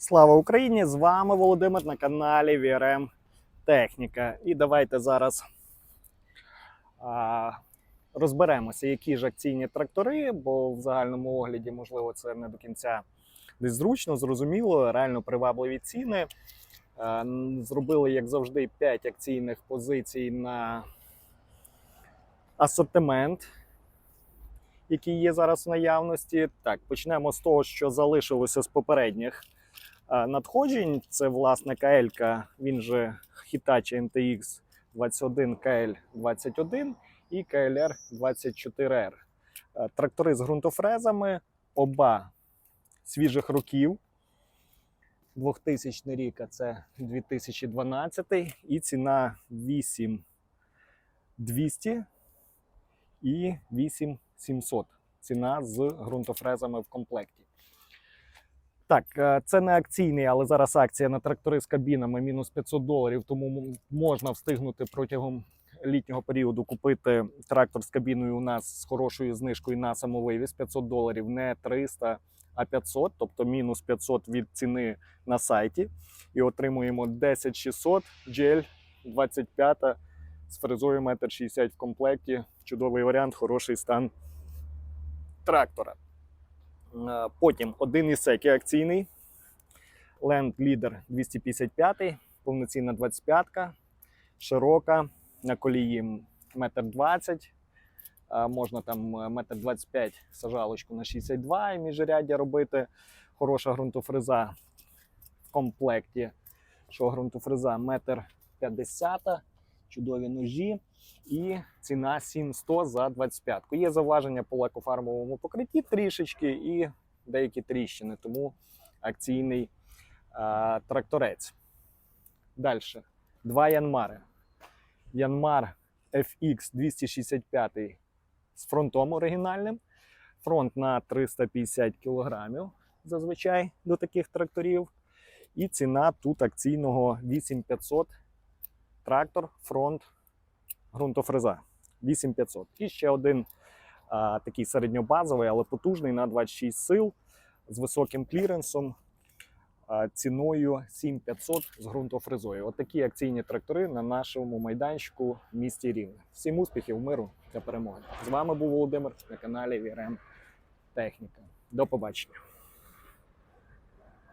Слава Україні! З вами Володимир на каналі VRM Техніка. І давайте зараз а, розберемося, які ж акційні трактори, бо в загальному огляді, можливо, це не до кінця десь зручно, зрозуміло, реально привабливі ціни. А, зробили, як завжди, 5 акційних позицій на асортимент, який є зараз в наявності. Так, почнемо з того, що залишилося з попередніх надходжень. Це власне КЛ, він же Hitachi NTX 21 KL 21 і KLR 24R. Е, Трактори з ґрунтофрезами, оба свіжих років. 2000 рік, а це 2012 і ціна 8200 і 8700. Ціна з ґрунтофрезами в комплекті. Так, е, це не акційний, але зараз акція на трактори з кабінами мінус 500 доларів, тому можна встигнути протягом літнього періоду купити трактор з кабіною у нас з хорошою знижкою на самовивіз 500 доларів, не 300, а 500, тобто мінус 500 від ціни на сайті. І отримуємо 10600 GL 25 з фрезою 1,60 м в комплекті. Чудовий варіант, хороший стан трактора. Е, Потім один із секі акційний. Land Leader 255, повноцінна 25-ка, широка, на колії 1,20 м. Е, Можна там 1,25 м сажалочку на 62 і міжряддя робити. Хороша ґрунтофреза в комплекті. Що ґрунтофреза 1,50 м, чудові ножі. І ціна 7100 за 25. Є заваження по лакофармовому покритті трішечки і деякі тріщини, тому акційний а, тракторець. Далі. Два Янмари. Янмар FX 265 з фронтом оригінальним. Фронт на 350 кг зазвичай до таких тракторів. І ціна тут акційного 8500 трактор, фронт ґрунтофреза 8500. І ще один а, такий середньобазовий, але потужний на 26 сил з високим кліренсом, ціною 7500 з ґрунтофрезою. От такі акційні трактори на нашому майданчику в місті Рівне. Всім успіхів, миру та перемоги. З вами був Володимир на каналі VRM Техніка. До побачення.